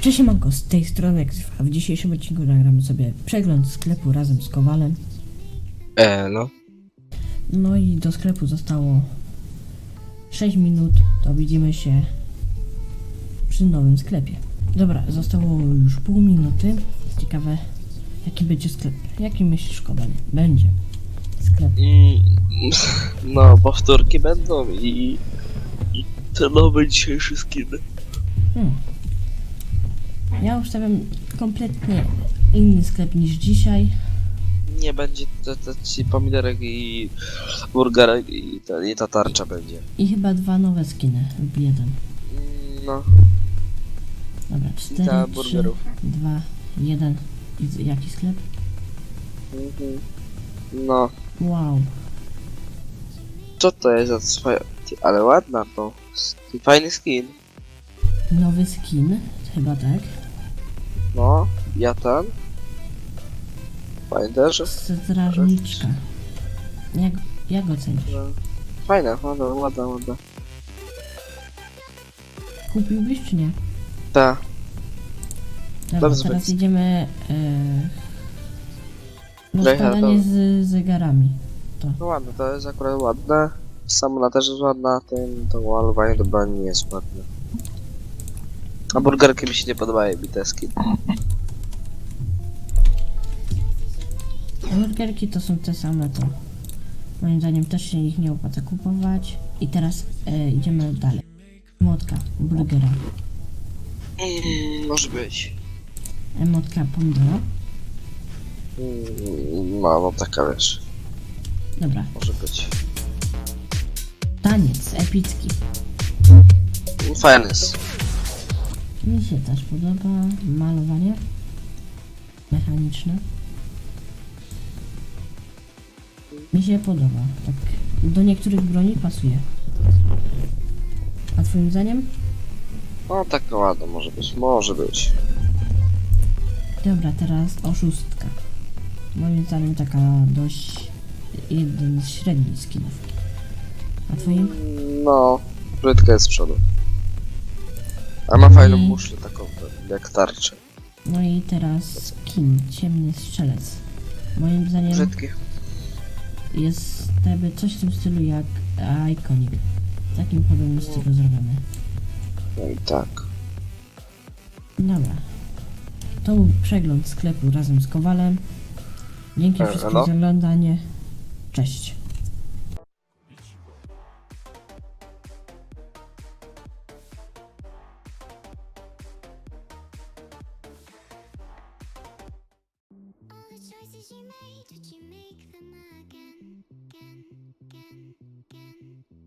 Cześć Manko, z tej strony Exif, a w dzisiejszym odcinku nagramy sobie przegląd sklepu razem z Kowalem. E, no. No i do sklepu zostało 6 minut, to widzimy się przy nowym sklepie. Dobra, zostało już pół minuty. Ciekawe, jaki będzie sklep. Jaki myślisz, Kowal? Będzie. I, no, powtórki będą i, i ten nowy dzisiejszy skin. Hmm. Ja ustawiam kompletnie inny sklep niż dzisiaj. Nie będzie te, te ci pomidorek i burgerek i ta, i ta tarcza będzie. I chyba dwa nowe skiny lub jeden. No, Dobra, i 4, ta 3, burgerów. 2, 1. I z- jaki sklep? Mhm. No, Wow. co to jest za swoja... Ty, Ale ładna to. Fajny skin. Nowy skin, chyba tak. No, ja. Fajny też. Strażniczka. Jak, jak ocenisz? że- Fajna, ładna, ładna, ładna. Kupiłbyś czy nie? Ta, Dobra, Dobrze, teraz więc- idziemy... E, Daj, to- z zegarami. no ładne, to jest akurat ładne. Samona też jest ładna, ten, to do broni nie jest ładne. A burgerki mi się nie podobają, mi te skin. Burgerki to są te same, to moim zdaniem też się ich nie opłaca kupować. I teraz e, idziemy dalej. Emotka burgera. Mm, może być. Emotka pomidora. No, no taka wiesz, Dobra, może być. taniec epicki. Fajny jest. Mi się też podoba malowanie mechaniczne. Mi się podoba. Tak do niektórych broni pasuje. A twoim zdaniem? No taka ładna może być, może być. Dobra, teraz oszustka. Moim zdaniem taka dość jeden z średnich skinów. A twoim? No, brzydka jest z przodu. A ma fajną I- muszlę taką, jak tarczę. No i teraz skin, ciemny strzelec. Moim zdaniem Brzydki. jest jakby coś w tym stylu jak Iconic. W takim podobnym stylu zrobiony. No i tak. Dobra. To był przegląd sklepu razem z Kowalem. Dzięki e, wszystkim za oglądanie. Cześć. you made, did you make them again, again, again, again?